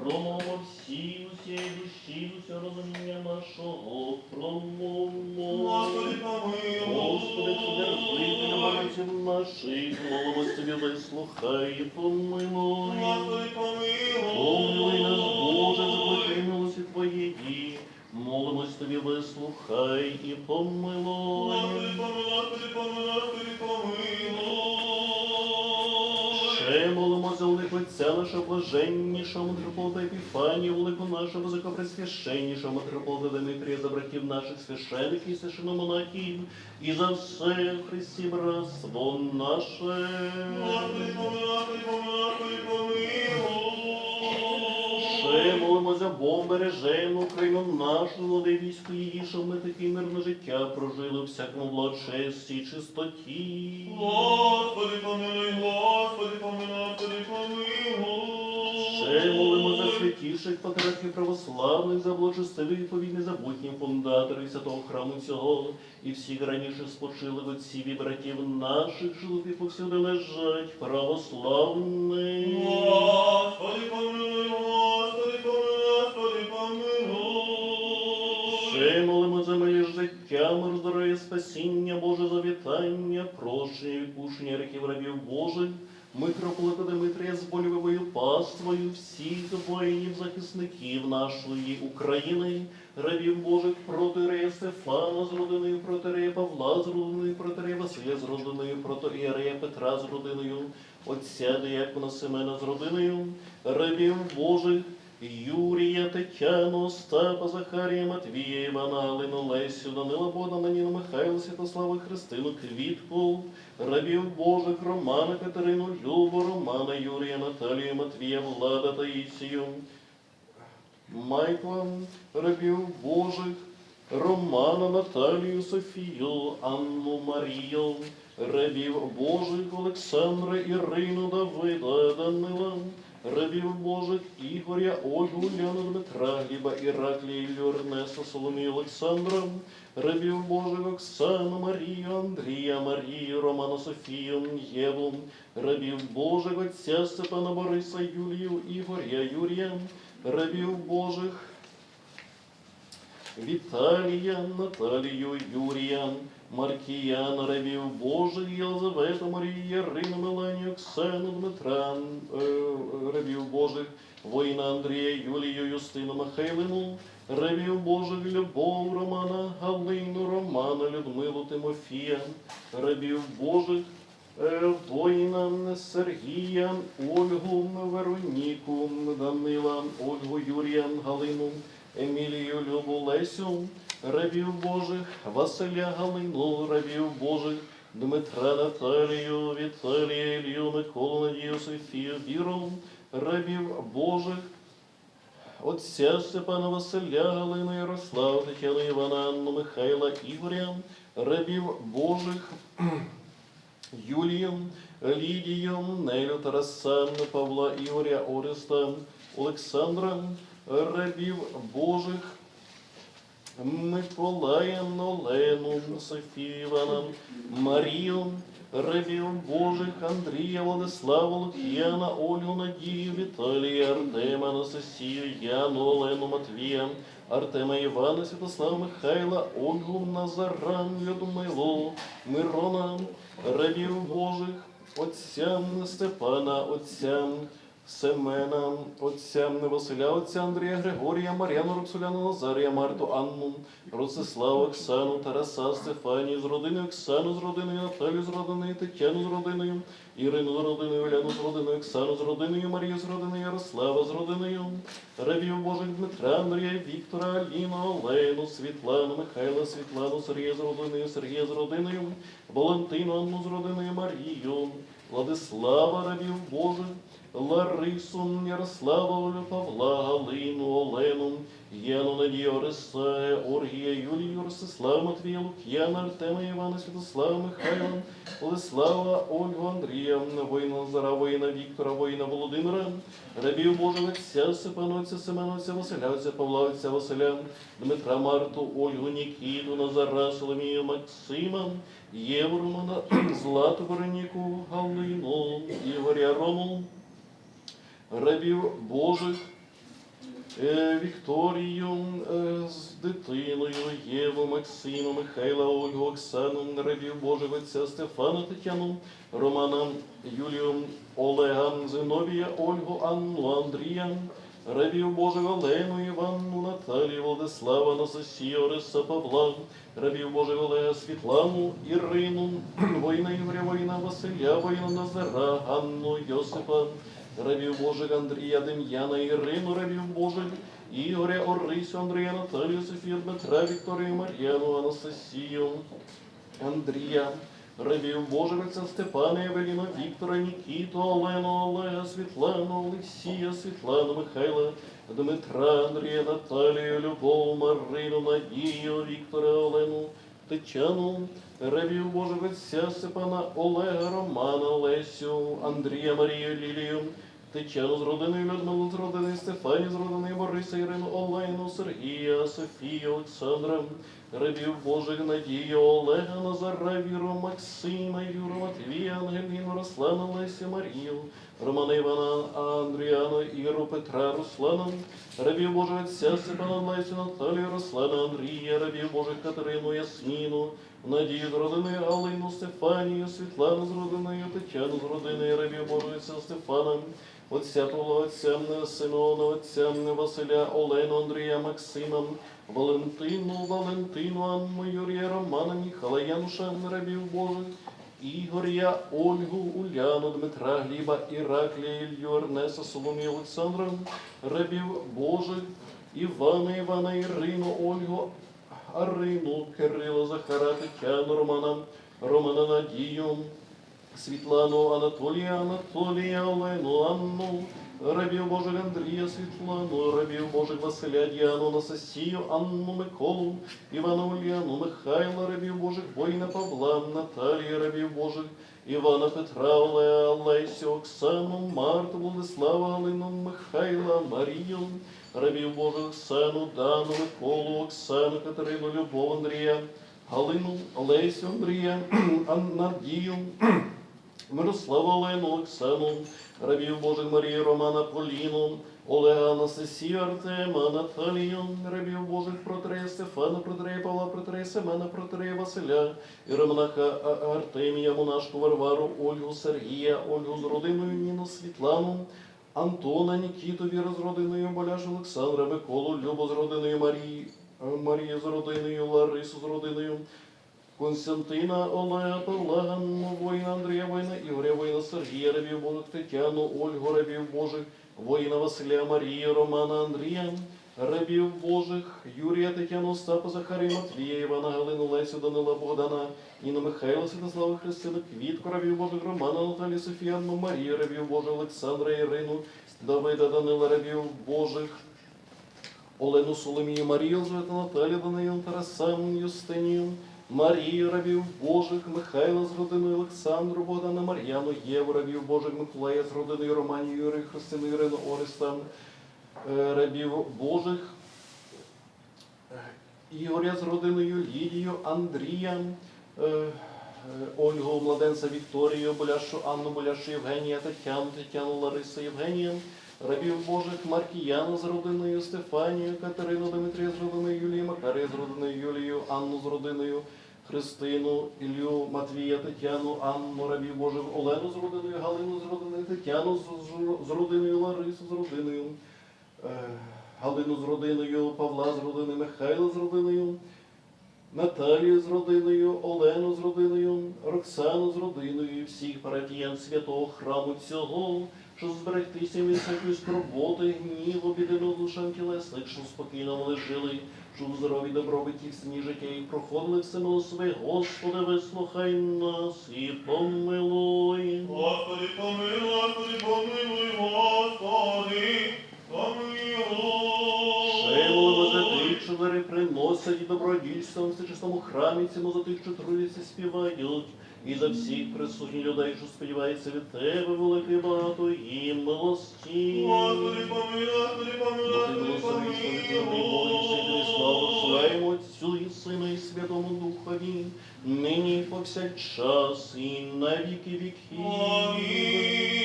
промова всі усієї душі, усе розуміння нашого промову. Господи, помилуй. Господи, судерпителю молитв наших, молимось тобі, вислухай і помилуй. Господи, помилуй. Помилуй нас, Боже, заплати милості Твоєї. Молимось тобі, вислухай і помилуй. Господи, помилуй, Господи, помилуй, Господи, помилуй. Отця нашого блаженнішого митрополита Епіфанія, велику нашого високопресвященнішого митрополита Дмитрія, за братів наших священиків і священомонахів, і за все Христі братство наше. Господи, помилуй, помилуй, помилуй. Ще молимо за Бог бережену Україну нашу, влади війську її, щоб ми таке мирне життя прожили у всякому благочесті і чистоті. Господи, помилуй, Господи, помилуй, Господи, помилуй. Ще молимо за святіших патріархів православних, за благочестивих і повільних забутнім фундаторів святого храму цього, і всіх раніше спочилих отців і братів наших, живуть і повсюди лежать православних. Господи, помилуй, Господи, помилуй, Господи, помилуй. Ще молимо за моє життя, мир, здоров'я, спасіння, Боже завітання, прощення, відпущення гріхів рабів Божих, митрополита Дмитрія з больовою паствою, всіх воїнів, захисників нашої України, рабів Божих протирея Стефана з родиною, протирея Павла з родиною, протирея Василя з родиною, протирея Петра з родиною, отця Диякона Семена з родиною, рабів Божих, Юрія, Тетяну, Остапа, Захарія, Матвія, Івана, Алину, Лесю, Данила, Богдана, Ніну, Михайла, Святославу, Христину, Квітку, рабів Божих, Романа, Катерину, Любу, Романа, Юрія, Наталію, Матвія, Влада, Таїсію, Майкла, рабів Божих, Романа, Наталію, Софію, Анну, Марію, рабів Божих, Олександра, Ірину, Давида, Данила, рабів Божих, Ігоря, Ольгу, Уляну, Дмитра, Гліба, Іраклія, Іллю, Соломію, Олександра, рабів Божих, Оксану, Марію, Андрія, Марію, Романа, Софію, Єву, рабів Божих, Отця Степана, Бориса, Юлію, Ігоря, Юрія, рабів Божих, Віталія, Наталію, Юрія, Маркіяна, рабів Божих, Єлизавету, Марію, Ярину, Меланію, Оксану, Дмитра, е, рабів Божих, воїна Андрія, Юлію, Юстину, Михайлину, рабів Божих, Любов, Романа, Галину, Романа, Людмилу, Тимофія, рабів Божих, е, воїна Сергія, Ольгу, Вероніку, Данила, Ольгу, Юрія, Галину, Емілію, Любу, Лесю, рабів Божих, Василя Галину, рабів Божих, Дмитра Наталію, Віталія, Ілью, Миколу, Надію, Софію, Віру, рабів Божих, Отця Степана Василя, Галину, Ярославу, Тетяну, Івана, Анну, Михайла, Ігоря, рабів Божих, Юлію, Лідію, Нелю, Тараса, Павла, Ігоря, Ореста, Олександра, рабів Божих, Миколая, Олену, Софію, Івана, Марію, рабів Божих, Андрія, Владислава, Лук'яна, Ольгу, Надію, Віталія, Артема, Анастасію, Яну, Олену, Матвія, Артема Івана, Святослава Михайла, Ольгу, Назаран, Людмилу, Мирона, рабів Божих, отця Степана, отця Семена, отця Василя, отця Андрія, Григорія, Мар'яну, Роксоляну, Назарія, Марту, Анну, Ростиславу, Оксану, Тараса, Стефанію з родиною, Оксану з родиною, Наталю з родиною, Тетяну з родиною, Ірину з родиною, Оляну з родиною, Оксану з родиною, Марію з родиною, Ярослава з родиною, рабів Божих Дмитра, Андрія, Віктора, Аліну, Олену, Світлану, Михайла, Світлану, Сергія з родиною, Сергія з родиною, Валентину, Анну з родиною, Марію, Владислава, рабів Божих, Ларису, Ярославу, Павла, Галину, Олену, Яну, Надію, Орисая, Оргія, Юлію, Ростислава, Матвія, Лук'яна, Артема, Івана, Святослава, Михайла, Олеслава, Ольгу, Андрія, воїна Назара, воїна Віктора, воїна Володимира, рабів Божих отця, Степана, отця Семена, отця Василя, Дмитра, Марту, Ольгу, Нікіту, Назара, Соломію, Максима, Єву, Романа, Злату, Вероніку, Галину, Ігоря, Рому, рабів Божих, е, Вікторію е, з дитиною, Єву, Максима, Михайла, Ольгу, Оксану, рабів Божих Отця Стефана, Тетяну, Романа, Юлію, Олега, Зиновія, Ольгу, Анну, Андрія, рабів Божих Олену, Іванну, Наталію, Владислава, Анастасію, Ориса, Павла, рабів Божих Олега, Світлану, Ірину, воїна Ігоря, воїна Василя, воїна Назара, Ганну, Йосипа, рабів Божих Андрія, Дем'яна, Ірину, рабів Божих, Ігоря, Орисю, Андрія, Наталію, Софію, Дмитра, Вікторію, Мар'яну, Анастасію, Андрія, рабів Божих, отця Степана, Евеліну, Віктора, Нікіту, Олену, Олега, Світлану, Олексія, Світлану, Михайла, Дмитра, Андрія, Наталію, Любов, Марину, Надію, Віктора, Олену, Тетяну, рабів Божих, отця Степана, Олега, Романа, Лесю, Андрія, Марію, Лілію, Тетяну з родиною Людмилу, з родини Стефані, з родини Бориса, Ірину, Олену, Сергія, Софію, Олександра, рабів Божих Надію, Олега, Назара, Віру, Максима, Юру, Матвія, Ангеліну, Руслана, Леся, Марію, Романа Івана, Андріана, Іру, Петра, Руслана, рабів Божих Отця, Степана, Лесю, Наталію, Руслана, Андрія, рабів Божих Катерину, Ясміну, Надію з родиною Галину, Стефанію, Світлану з родиною, Тетяну з родиною рабів Божого Отця Стефана, Отця Павла, Отця Симеона, Отця Василя, Олену, Андрія, Максима, Валентину, Валентину, Анну, Юрія, Романа, Міхала, Януша, рабів Божих, Ігоря, Ольгу, Уляну, Дмитра, Гліба, Іраклія, Ілью, Ернеса, Соломію, Олександра, рабів Божих, Івана, Івана, Ірину, Ольгу, Арину, Кирила, Захара, Тетяну, Романа, Романа Надію, Світлану, Анатолія, Анатолія, Олену, Анну, рабів Божих Андрія, Світлану, рабів Божих Василя, Діану, Анастасію, Анну, Миколу, Івана Ульяну, Михайла, рабів Божих, воїна Павла, Наталії, рабів Божих, Івана Петра, Олега, Олесю, Оксану, Марту, Владислава, Галину, Михайла, Марію, рабів Божих, Оксану, Дану, Миколу, Оксану, Катерину, Любов, Андрія, Галину, Олесю, Андрія, Ан- Надію, Мирослава Олену, Оксану, рабів Божих Марії, Романа, Поліну, Олега, Анастасію, Артема, Наталію, рабів Божих Протрея, Стефана, Протрея, Павла, Протрея, Семена, Протрея, Василя, Іеромонаха А- Артемія, Монашку, Варвару, Ольгу, Сергія, Ольгу з родиною, Ніну, Світлану, Антона, Нікіту, Віру з родиною, Боляш, Олександра, Миколу, Любу з родиною Марії, Марію з родиною, Ларису з родиною, Константина, Олега, Ганну, воїна Андрія, воїна Ігоря, воїна Сергія, рабів Божих, Тетяну, Ольгу, рабів Божих, воїна Василя, Марії, Романа, Андрія, рабів Божих, Юрія, Тетяну, Остапа, Захарія, Матвія, Івана, Галину, Лесю, Данила, Богдана, Інну, Михайла, Святослава, Христину, Квітку, рабів Божих, Романа, Наталію, Софію, Анну, Марію, рабів Божих, Олександра, Ірину, Давида, Данила, рабів Божих, Олену Соломію, Марію, звати Наталію, Данию, Тарасам, Юстинію, Марію, рабів Божих, Михайла з родиною Олександру, Богдана, Мар'яну, Єву, рабів Божих, Миколая з родиною Романію, Юрію, Христину, Ірину, Ориста, е, рабів Божих, е, Ігоря з родиною Лідію, Андрія, е, Ольгу, Младенця, Вікторію, Боляшу, Анну, Боляшу, Євгенія, Тетяну, Тетяну, Ларису, Євгенія, рабів Божих Маркіяну з родиною Стефанію, Катерину, Дмитрія з родиною Юлії, Макарія з родиною Юлію, Анну з родиною Христину, Ілью, Матвія, Тетяну, Анну, рабів Божих, Олену з родиною, Галину з родиною, Тетяну з, родиною, Ларису з родиною, е, Галину з родиною, Павла з родиною, Михайла з родиною, Наталію з родиною, Олену з родиною, Роксану з родиною, всіх парадіян святого храму цього, що зберегтися від всякої скорботи, гніву, бідину душам тілесних, що спокійно вони жили, що в здорові добробиті в сні життя і проходили все милосве. Господи, вислухай нас і помилуй. Господи, помилуй, Господи, помилуй, Господи, помилуй. Шило за тих, що дари приносять і добродійством в чистому храмі цьому за тих, що трудяться, співають, і за всіх присутніх людей, що сподівається від тебе, великий багато і милості. Господи, помилуй, Господи, помилуй, своєму Отцю і Сину і Святому Духові, нині і повсякчас, і на віки віків. Амінь.